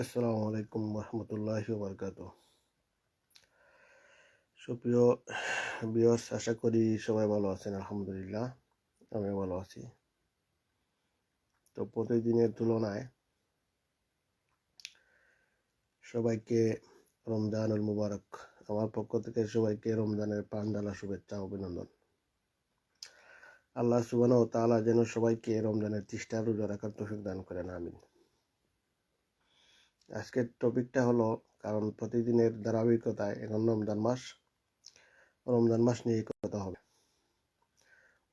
আসসালামু আলাইকুম রহমতুল্লাহ বরকাত সুপ্রিয় বিয়স আশা করি সবাই ভালো আছেন, আলহামদুলিল্লাহ আমি ভালো আছি। তো প্রতিদিনের তুলনায় সবাইকে রমজানুল মুবারক, আমার পক্ষ থেকে সবাইকে রমজানের প্রাণ ডালা শুভেচ্ছা, অভিনন্দন। আল্লাহ সুবান ও তালা যেন সবাইকে রমজানের তৃষ্ঠা রোজা রাখার তৌফিক দান করেন, আমিন। আজকের টপিকটা হলো কারণ প্রতিদিনের ধারাবাহিকতায় এখন রমজান মাস রমজান মাস নিয়ে কথা হবে।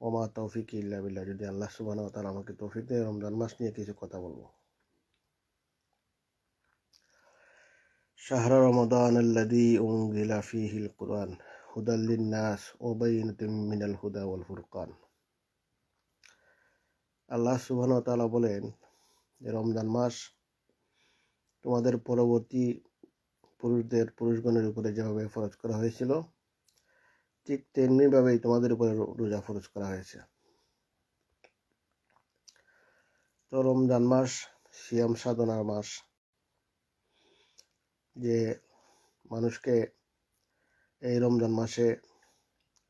ওমা তৌফিক ইল্লা বিল্লাহ, যদি আল্লাহ সুবাহ তার আমাকে তৌফিক দেয়, রমজান মাস নিয়ে কিছু কথা বলব। শাহরা রমাদান আল্লাদি উংজিলা ফিহিল কুরআন হুদাল্লিন নাস ওবাইনাতিম মিনাল হুদা ওয়াল ফুরকান। আল্লাহ সুবহান ওয়া তাআলা বলেন রমজান মাস তোমাদের পরবর্তী পুরুষদের, পুরুষগণের উপরে যেভাবে ফরজ করা হয়েছিল, ঠিক তেমনিভাবেই তোমাদের উপরে রোজা ফরজ করা হয়েছে। তো রমজান মাস, সিয়াম সাধনার মাস, যে মানুষকে এই রমজান মাসে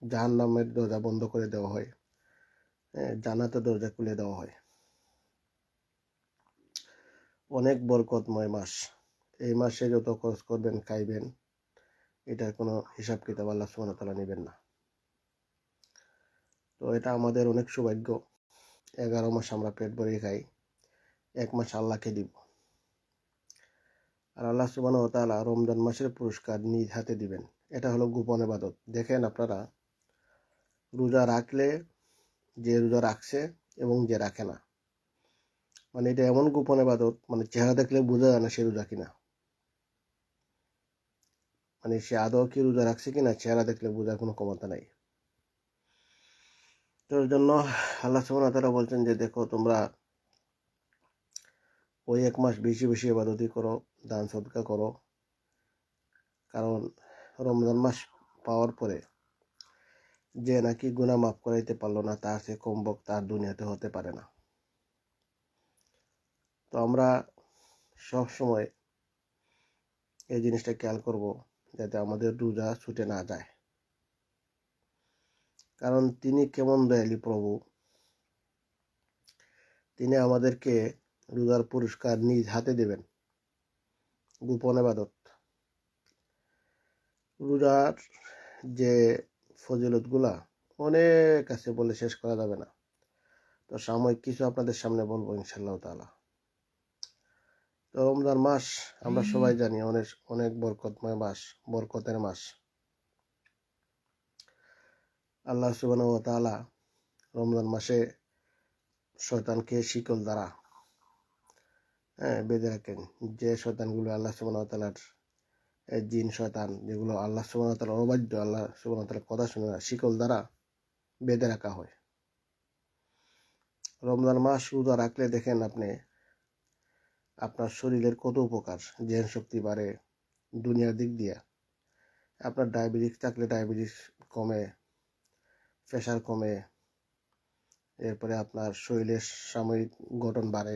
জাহান নামের দরজা বন্ধ করে দেওয়া হয় হ্যাঁ জানাতে দরজা খুলে দেওয়া হয়। অনেক বরকতময় মাস। এই মাসে যত খরচ করবেন, খাইবেন, এটার কোনো হিসাব কিতাব আল্লাহ সুবহানাহু তাআলা নেবেন না। তো এটা আমাদের অনেক সৌভাগ্য। এগারো মাস আমরা পেট ভরে খাই, এক মাস আল্লাহকে দিব। আর আল্লাহ সুবহানাহু তাআলা রমজান মাসের পুরস্কার নিজ হাতে দিবেন। এটা হলো গোপন ইবাদত। দেখেন আপনারা, রোজা রাখলে যে রোজা রাখছে এবং যে রাখে না। মানে এটা এমন গোপন ইবাদত মানে চেহারা দেখলে বোঝা যায় না সে রোজা কিনা। মানে সে আদৌ কি রোজা রাখছে কিনা, চেহারা দেখলে বোঝার কোনো ক্ষমতা নাই। তো এর জন্য আল্লাহ ওয়া তাআলা বলছেন যে, দেখো, তোমরা ওই এক মাস বেশি বেশি ইবাদতি করো, দান, সদকা করো। কারণ রমজান মাস পাওয়ার পরে যে নাকি গুনাহ মাফ করাইতে পারল না, তার সে কমবক তার দুনিয়াতে হতে পারে না। তো আমরা সব সময় এই জিনিসটা খেয়াল করব যাতে আমাদের রোজা ছুটে না যায়। কারণ তিনি কেমন দয়ালি প্রভু। তিনি আমাদেরকে রোজার পুরস্কার নিজ হাতে দেবেন। গোপন এবাদত রোজার যে ফজিলতগুলা অনেক আছে বলে শেষ করা যাবে না। তো সাময়িক কিছু আপনাদের সামনে বলব ইনশাল্লাহ তাআলা। তো রমজান মাস আমরা সবাই জানি অনেক অনেক বরকতময় মাস বরকতের মাস। আল্লাহ সুবহানাহু ওয়া তাআলা রমজান মাসে শয়তানকে শিকল দ্বারা হ্যাঁ বেঁধে রাখেন। যে শয়তানগুলো আল্লাহ সুবহানাহু ওয়া তাআলার জিন শয়তান যেগুলো আল্লাহ সুবহানাহু ওয়া তাআলার অবাধ্য আল্লাহ তাআলার কথা শুনে না শিকল দ্বারা বেঁধে রাখা হয়। রমজান মাস রোজা রাখলে দেখেন আপনি আপনার শরীরের কত উপকার? জেন শক্তি বাড়ে দুনিয়ার দিক দিয়ে। আপনার ডায়াবেটিস থাকলে ডায়াবেটিস কমে প্রেশার কমে, এরপরে আপনার শরীরের সাময়িক গঠন বাড়ে।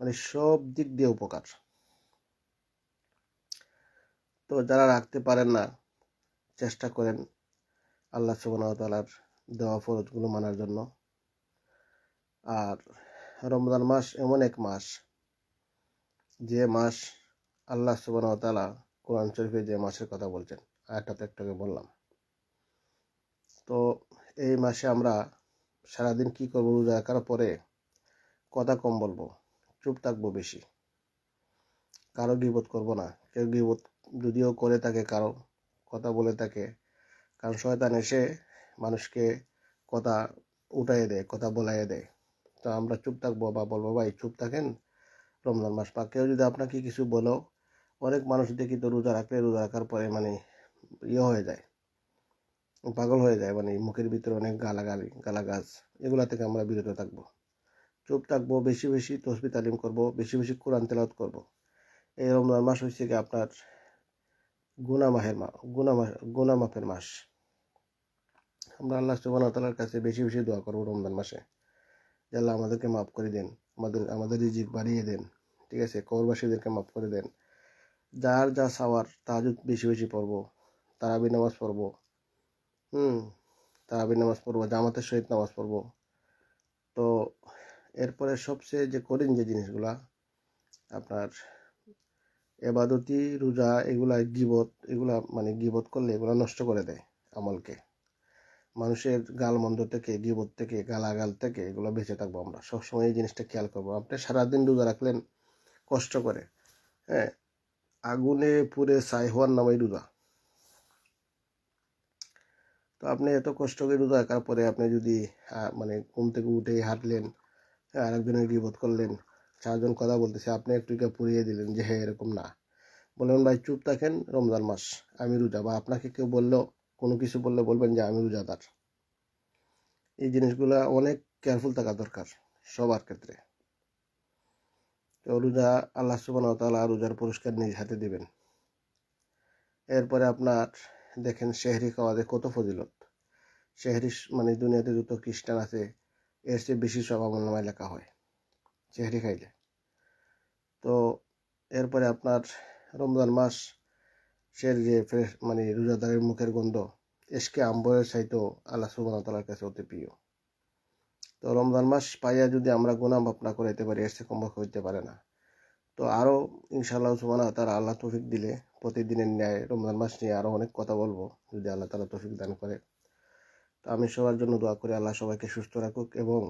মানে সব দিক দিয়ে উপকার। তো যারা রাখতে পারেন না, চেষ্টা করেন আল্লাহ সুবহানাহু তাআলার দেওয়া ফরজগুলো মানার জন্য। আর রমজান মাস এমন এক মাস যে মাস আল্লাহ সুবহানাহু তাআলা কোরআন শরীফে যে মাসের কথা বলছেন আয়াতটা তো একটু বললাম। তো এই মাসে আমরা সারাদিন কি করব, রোজা রাখার পরে কথা কম বলব, চুপ থাকব বেশি। কারও গিবোধ করব না। কেউ গিবোধ যদিও করে থাকে, কারও কথা বলে থাকে, কারণ শয়তান এসে মানুষকে কথা উঠাইয়ে দেয়, কথা বলাইয়ে দেয়। তো আমরা চুপ থাকব বা বলব, ভাই, চুপ থাকেন রমজান মাস। পা কেউ যদি আপনাকে কিছু বলো অনেক মানুষ দেখি তো রোজা রাখলে রোজা রাখার পরে মানে ইয়ে হয়ে যায়, পাগল হয়ে যায়। মানে মুখের ভিতরে অনেক গালাগালি গালাগাছ এগুলা থেকে আমরা বিরত থাকব। চুপ থাকব, বেশি বেশি তসবি তালিম করব, বেশি বেশি কোরআন তেলাওয়াত করব। এই রমজান মাস হচ্ছে কি আপনার গুনা মাহের মা গুনা মাস গুনা মাফের মাস। আমরা আল্লাহ সুবাহ তালার কাছে বেশি বেশি দোয়া করব রমজান মাসে। আল্লাহ আমাদেরকে মাফ করে দেন। আমাদের আমাদের রিজিক বাড়িয়ে দেন, ঠিক আছে? কবরবাসীদেরকে মাফ করে দেন। যার যা চাওয়ার তাহাজুদ বেশি বেশি পড়ব। তারাবি নামাজ পড়ব। হুম, তারাবি নামাজ পড়ব জামাতের সহিত নামাজ পড়ব। তো এরপরে সবচেয়ে যে কঠিন যে জিনিসগুলা, আপনার এবাদতি, রোজা, এগুলা গিবত, এগুলা মানে গিবত করলে এগুলা নষ্ট করে দেয় আমলকে। মানুষের গালমন্দ থেকে গিবত থেকে গালাগাল থেকে এগুলো বেঁচে থাকব আমরা। সবসময় এই জিনিসটা খেয়াল করব। আপনি সারাদিন রোজা রাখলেন কষ্ট করে হ্যাঁ? আগুনে পুড়ে ছাই হওয়ার নামই রোজা। তো আপনি এত কষ্ট করে রোজা রাখার পরে আপনি যদি মানে ঘুম থেকে উঠে হাঁটলেন হ্যাঁ, আরেকজনের বিপদ করলেন চারজন কথা বলতেছে আপনি একটু পুড়িয়ে দিলেন যে হ্যাঁ এরকম না। বললেন ভাই চুপ থাকেন রমজান মাস আমি রোজা। বা আপনাকে কেউ বলল কোনো কিছু বললে বলবেন যে আমি রোজাদার। এই জিনিসগুলা অনেক কেয়ারফুল থাকা দরকার সবার ক্ষেত্রে। তো রোজা আল্লাহ সুবান তালা রোজার পুরস্কার নিজ হাতে দিবেন। এরপরে আপনার দেখেন শেহরি খাওয়াতে কত ফজিলত। শেহরি মানে দুনিয়াতে যত খ্রিস্টান আছে, এর চেয়ে বেশি সব আমল নামায় লেখা হয় শেহরি খাইলে। তো এরপরে আপনার রমজান মাস সের যে ফ্রেশ মানে রোজাদারের মুখের গন্ধ এসকে আম্বরের চাইতেও আল্লাহ সুবান তালার কাছে অতি প্রিয়। তো রমজান মাস পাইয়া যদি আমরা গুণা মাপ না করাইতে পারি চেয়ে কম হইতে পারে না। তো আরও ইনশাআল্লাহ সুবান তারা আল্লাহ তৌফিক দিলে প্রতিদিনের ন্যায় রমজান মাস নিয়ে আরও অনেক কথা বলব, যদি আল্লাহ তালা তৌফিক দান করে। তো আমি সবার জন্য দোয়া করি, আল্লাহ সবাইকে সুস্থ রাখুক এবং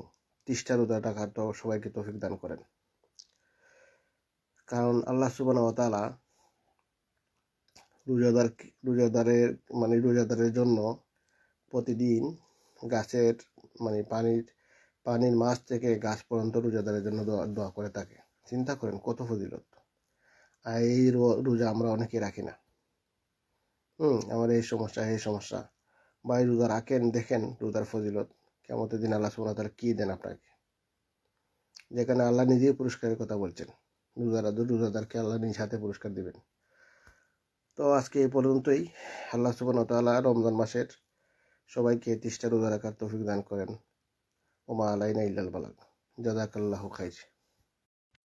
তিষ্ঠা রোজা টাকার তো সবাইকে তৌফিক দান করেন। কারণ আল্লাহ সুবান তালা রোজাদার রোজাদারের মানে রোজাদারের জন্য প্রতিদিন গাছের মানে পানির পানির মাছ থেকে গাছ পর্যন্ত রোজাদারের জন্য দোয়া দোয়া করে থাকে। চিন্তা করেন কত ফজিলত। আর এই রোজা আমরা অনেকে রাখি না। হুম, আমার এই সমস্যা এই সমস্যা। বা এই রোজা রাখেন, দেখেন রোজার ফজিলত। কেমতের দিন আল্লাহ ওয়া তাআলা কি দেন আপনাকে? যেখানে আল্লাহ নিজেই পুরস্কারের কথা বলছেন। রোজারা, রোজাদারকে আল্লাহ নিজ হাতে পুরস্কার দিবেন। তো আজকে এই পর্যন্তই। আল্লাহ ওয়া রমজান মাসের সবাইকে তিস্টার রোজা রাখার তৌফিক দান করেন। ওমা আলাইনা ইল্লাল বালাক জাযাকাল্লাহু খাইর।